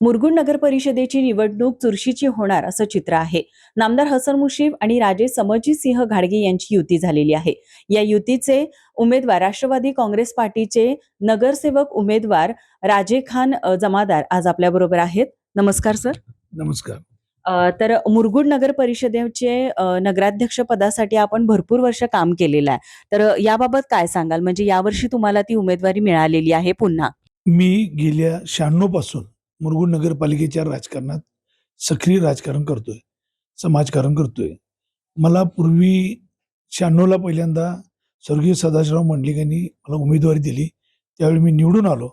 मुरगुड नगर परिषदेची निवडणूक चुरशीची होणार असं चित्र आहे. नामदार हसन मुश्रीफ आणि राजे सिंह घाडगे यांची युती झालेली आहे. या युतीचे उमेदवार राष्ट्रवादी काँग्रेस पार्टीचे नगरसेवक उमेदवार राजे खान जमादार आज आपल्या बरोबर आहेत. नमस्कार सर. नमस्कार. तर मुरगुड नगर परिषदेचे नगराध्यक्ष पदासाठी आपण भरपूर वर्ष काम केलेलं आहे. तर याबाबत काय सांगाल? म्हणजे यावर्षी तुम्हाला ती उमेदवारी मिळालेली आहे पुन्हा. मी गेल्या शहाण्णवपासून मुरगुड नगरपालिकेच्या राजकारणात सक्रिय राजकारण करतोय समाजकारण करतोय. मला पूर्वी शहाण्णवला पहिल्यांदा स्वर्गीय सदाशिवराव मंडलिक यांनी मला उमेदवारी दिली त्यावेळी मी निवडून आलो.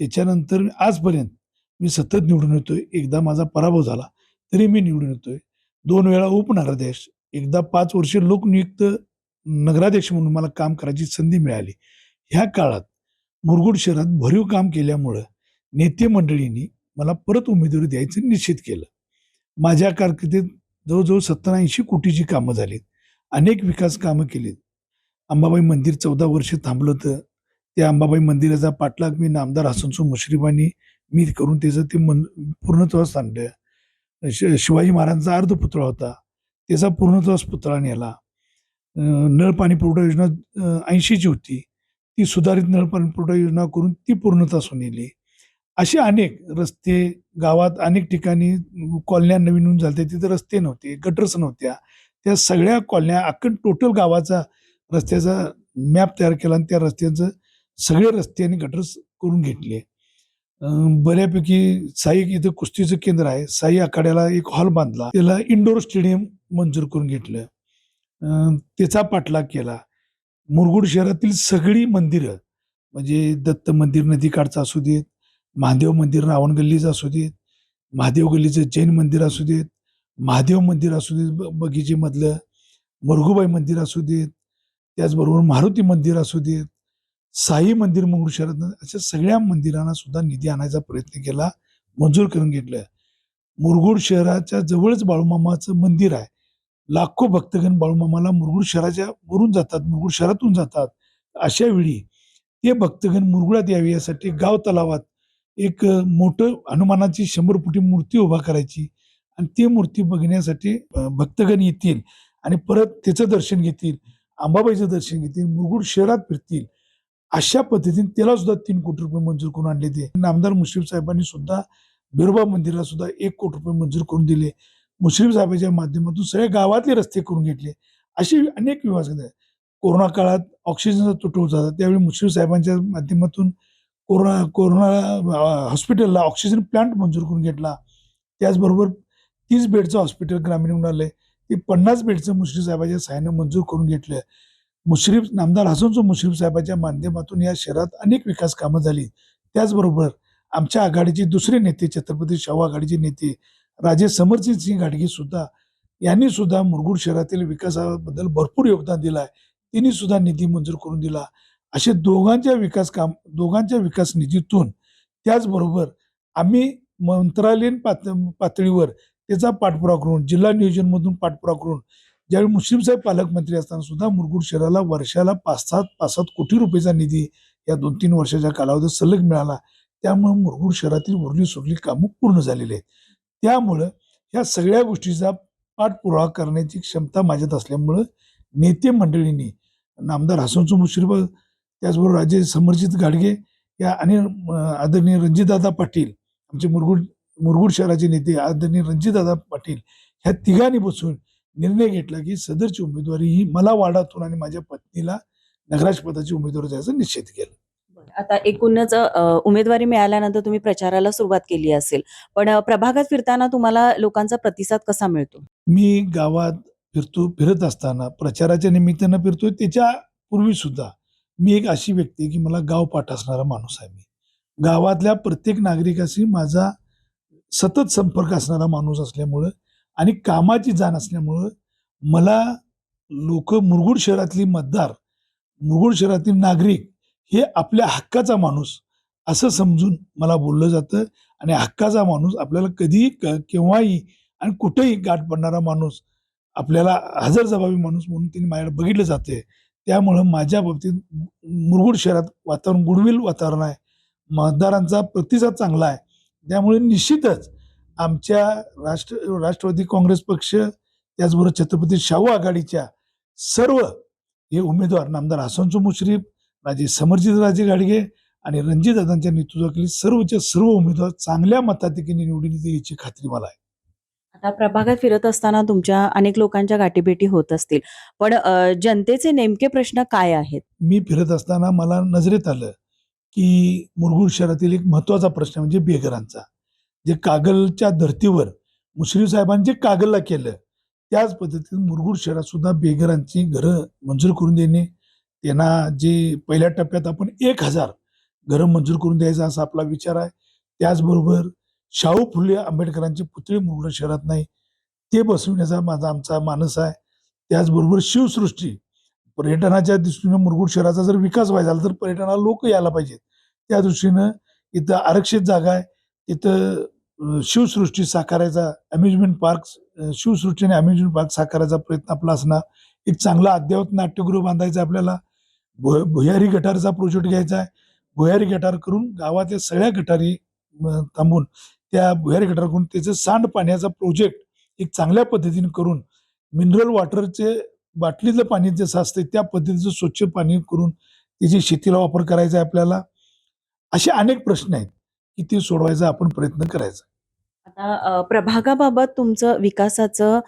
त्याच्यानंतर आजपर्यंत मी सतत निवडून येतोय. एकदा माझा पराभव झाला तरी मी निवडून येतोय. दोन वेळा उपनगराध्यक्ष एकदा पाच वर्ष लोकनियुक्त नगराध्यक्ष म्हणून मला काम करायची संधी मिळाली. ह्या काळात मुरगुड शहरात भरीव काम केल्यामुळं नेते मंडळींनी मला परत उमेदवारी द्यायचं निश्चित केलं. माझ्या कारकिर्दीत जवळजवळ सत्तर ऐंशी कोटीची कामं झालीत. अनेक विकास कामं केलीत. अंबाबाई मंदिर चौदा वर्ष थांबलं होतं. त्या अंबाबाई मंदिराचा पाठलाग मी नामदार हसनसो मुश्रीफांनी मी करून त्याचं ते मन पूर्णत्वास आणलं. श शिवाजी महाराजांचा अर्धपुतळा होता. त्याचा पूर्णत्वास पुतळा नेला. नळ पाणी पुरवठा योजना ऐंशीची होती. ती सुधारित नळ पाणी पुरवठा योजना करून ती पूर्णत्वास नेली. असे अनेक रस्ते गावात अनेक ठिकाणी कॉलन्या नवीन होऊन झाल्या तिथे रस्ते नव्हते गटर्स नव्हत्या. त्या सगळ्या कॉलन्या अख्खन टोटल गावाचा रस्त्याचा मॅप तयार केला आणि त्या रस्त्याचं सगळे रस्ते आणि गटर्स करून घेतले. बऱ्यापैकी साई इथं कुस्तीचं केंद्र आहे. साई आखाड्याला एक हॉल बांधला. त्याला इंडोर स्टेडियम मंजूर करून घेतलं. त्याचा पाठलाग केला. मुरगुड शहरातील सगळी मंदिरं म्हणजे दत्त मंदिर नदीकाठचं असू देत महादेव मंदिर रावण गल्लीच असू देत महादेव गल्लीचं जैन मंदिर असू देत महादेव मंदिर असू देत बगीचेमधलं मुरगुबाई मंदिर असू देत त्याचबरोबर मारुती मंदिर असू देत साई मंदिर मुरगुड शहरात अशा सगळ्या मंदिरांना सुद्धा निधी आणायचा प्रयत्न केला मंजूर करून घेतलं. मुरगुड शहराच्या जवळच बाळूमामाचं मंदिर आहे. लाखो भक्तगण बाळूमामाला मुरगुड शहराच्या वरून जातात मुरगुड शहरातून जातात. अशा वेळी ते भक्तगण मुरगुडात यावे यासाठी गाव तलावात एक मोठं हनुमानाची शंभर फुटी मूर्ती उभा करायची आणि ती मूर्ती बघण्यासाठी भक्तगण येतील आणि परत त्याचं दर्शन घेतील अंबाबाईचं दर्शन घेतील मुरगुड शहरात फिरतील. अशा पद्धतीने त्याला सुद्धा तीन कोटी रुपये मंजूर करून आणले ते. नामदार मुश्रीफ साहेबांनी सुद्धा बिरोबा मंदिराला सुद्धा एक कोटी रुपये मंजूर करून दिले. मुश्रीफ साहेबाच्या माध्यमातून सगळ्या गावातले रस्ते करून घेतले. असे अनेक विभाग कोरोना काळात ऑक्सिजनचा तुटवडा होता त्यावेळी मुश्रीफ साहेबांच्या माध्यमातून कोरोना कोरोना हॉस्पिटलला ऑक्सिजन प्लांट मंजूर करून घेतला. त्याचबरोबर तीस बेडचं हॉस्पिटल ग्रामीण रुग्णालय ते पन्नास बेडचं मुश्रीफ साहेबाच्या सहाय्याने मंजूर करून घेतलं मुश्रीफ नामदार हसनचं मुश्रीफ साहेबाच्या माध्यमातून या शहरात अनेक विकास कामं झाली. त्याचबरोबर आमच्या आघाडीचे दुसरे नेते छत्रपती शाहू आघाडीचे नेते राजे समरजित सिंग घाडगे सुद्धा यांनी सुद्धा मुरगुड शहरातील विकासाबद्दल भरपूर योगदान दिलं आहे त्यांनी सुद्धा निधी मंजूर करून दिला. असे दोघांच्या विकास काम दोघांच्या विकास निधीतून त्याचबरोबर आम्ही मंत्रालयीन पात पातळीवर त्याचा पाठपुरावा करून जिल्हा नियोजनमधून पाठपुरावा करून ज्यावेळी मुस्लिम साहेब पालकमंत्री असताना सुद्धा मुरगुड शहराला वर्षाला पाच सात पाच सात कोटी रुपयेचा निधी या दोन तीन वर्षाच्या कालावधीत सलग मिळाला. त्यामुळे मुरगुड शहरातील उरली सुरली कामं पूर्ण झालेली आहेत. त्यामुळं ह्या सगळ्या गोष्टीचा पाठपुरावा करण्याची क्षमता माझ्यात असल्यामुळं नेते मंडळींनी नामदार हसनचो मुश्रीफ त्याचबरोबर राजे समरजित गाडगे या आणि आदरणीय रणजितदादा पाटील आमचे मुरगुड मुरगुड शहराचे नेते आदरणीय रणजितदादा पाटील ह्या तिघांनी बसून निर्णय घेतला की सदरची उमेदवारी ही मला वाडातून आणि माझ्या पत्नीला नगराज पदाची उमेदवारी द्यायचं निश्चित केलं. आता एकूणच उमेदवारी मिळाल्यानंतर तुम्ही प्रचाराला सुरुवात केली असेल पण प्रभागात फिरताना तुम्हाला लोकांचा प्रतिसाद कसा मिळतो? मी गावात फिरतो फिरत असताना प्रचाराच्या निमित्तानं फिरतोय त्याच्या पूर्वी सुद्धा मी एक अशी व्यक्ती आहे की मला गाव पाठ असणारा माणूस आहे मी. गावातल्या प्रत्येक नागरिकाशी माझा सतत संपर्क असणारा माणूस असल्यामुळं आणि कामाची जाण असल्यामुळं मला लोक मुरगुड शहरातली मतदार मुरगुड शहरातील नागरिक हे आपल्या हक्काचा माणूस असं समजून मला बोललं जातं आणि हक्काचा माणूस आपल्याला कधीही क- केव्हाही आणि कुठेही गाठ पडणारा माणूस आपल्याला हजर जबाबी माणूस म्हणून त्यांनी माझ्याकडे बघितलं जाते त्यामुळं माझ्या बाबतीत मुरगुड शहरात वातावरण गुडविल वातावरण आहे. मतदारांचा प्रतिसाद चांगला आहे. त्यामुळे निश्चितच आमच्या राष्ट्र राष्ट्रवादी काँग्रेस पक्ष त्याचबरोबर छत्रपती शाहू आघाडीच्या सर्व हे उमेदवार नामदार हसनसो मुश्रीफ राजे समरजित राजे गाडगे आणि रणजितदादांच्या नेतृत्वाखाली सर्वच्या सर्व उमेदवार चांगल्या मताधिकेने निवडून येतील याची खात्री मला आहे. आता प्रभागात फिरत असताना तुमच्या अनेक लोकांच्या गाठीभेटी होत असतील. पण अ, जनतेचे नेमके प्रश्न काय आहेत? मी फिरत असताना मला नजरेत आलं की मुरगूड शहरातील एक महत्त्वाचा प्रश्न म्हणजे बेघरांचा. जे कागलच्या धर्तीवर मुश्रीफ साहेबांनी जे कागलला केलं त्याच पद्धतीने मुरगूड शहरात सुद्धा बेघरांची घरं मंजूर करून देणे त्यांना जे पहिल्या टप्प्यात आपण एक हजार घरं मंजूर करून द्यायचा असा आपला विचार आहे. त्याचबरोबर शाहू फुले आंबेडकरांचे पुतळे मुरगुड शहरात नाही. ते बसविण्याचा माझा आमचा मानस आहे. त्याचबरोबर शिवसृष्टी. पर्यटनाच्या दृष्टीनं मुरगुड शहराचा जर विकास व्हायचा झाला तर पर्यटनाला लोक यायला पाहिजेत. त्या दृष्टीनं इथं आरक्षित जागा आहे. तिथं शिवसृष्टी साकारायचा अम्युजमेंट पार्क शिवसृष्टी आणि अम्युजमेंट पार्क साकारायचा प्रयत्न आपला असणार. एक चांगला अद्ययावत नाट्यगृह बांधायचा आपल्याला. भु भुयारी गटारचा प्रोजेक्ट घ्यायचा आहे. भुयारी गटार करून गावातल्या सगळ्या गटारी थांबून त्या भुयारी गटार करून त्याचं सांडपाण्याचा प्रोजेक्ट एक चांगल्या पद्धतीने करून मिनरल वॉटरचे बाटलीतलं पाणी जसं असतं त्या पद्धतीचं स्वच्छ पाणी करून त्याची शेतीला वापर करायचा आहे आपल्याला. असे अनेक प्रश्न आहेत की ते सोडवायचा आपण प्रयत्न करायचा. आता प्रभागाबाबत तुमचं विकासाचं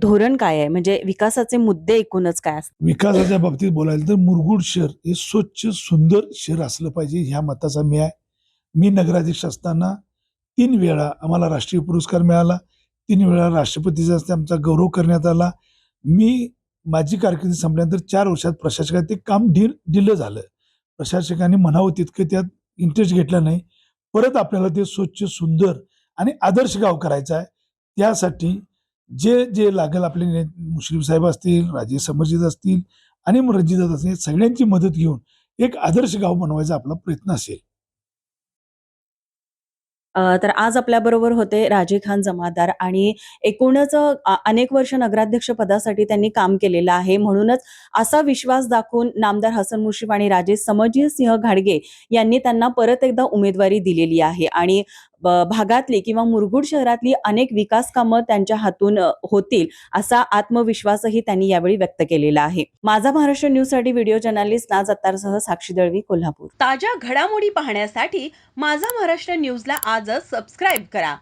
धोरण काय आहे? म्हणजे विकासाचे मुद्दे एकूणच काय असतात? विकासाच्या बाबतीत बोलायला तर मुरगुड शहर हे स्वच्छ सुंदर शहर असलं पाहिजे ह्या मताचा मी आहे. मी नगराध्यक्ष असताना तीन वेळा आम्हाला राष्ट्रीय पुरस्कार मिळाला. तीन वेळा राष्ट्रपतीचा हस्ते आमचा गौरव करण्यात आला. मी माझी कारकिर्दी संपल्यानंतर चार वर्षात प्रशासकात ते काम ढिल दिलं झालं. प्रशासकांनी म्हणावं तितकं त्यात इंटरेस्ट घेतला नाही. परत आपल्याला ते स्वच्छ सुंदर आणि आदर्श गाव करायचं आहे. त्यासाठी जे जे लागेल आपले मुस्लिम मुश्रीफ साहेब असतील राजे समर्जित असतील आणि रणजित असतील सगळ्यांची मदत घेऊन एक आदर्श गाव बनवायचा आपला प्रयत्न असेल. अ, तर आज आपल्याबरोबर होते राजे खान जमादार आणि एकूणच अ, अनेक वर्ष नगराध्यक्ष पदासाठी त्यांनी काम केलेलं आहे. म्हणूनच असा विश्वास दाखवून नामदार हसन मुश्रीफ आणि राजे समजीत सिंह घाडगे यांनी त्यांना परत एकदा उमेदवारी दिलेली आहे. आणि भागातली किंवा मुरगुड शहरातली अनेक विकास कामं त्यांच्या हातून होतील असा आत्मविश्वासही त्यांनी यावेळी व्यक्त केलेला आहे. माझा महाराष्ट्र न्यूजसाठी व्हिडिओ जर्नलिस्ट नाज अत्तारसह साक्षी दळवी कोल्हापूर. ताज्या घडामोडी पाहण्यासाठी माझा महाराष्ट्र न्यूजला आजच सबस्क्राईब करा.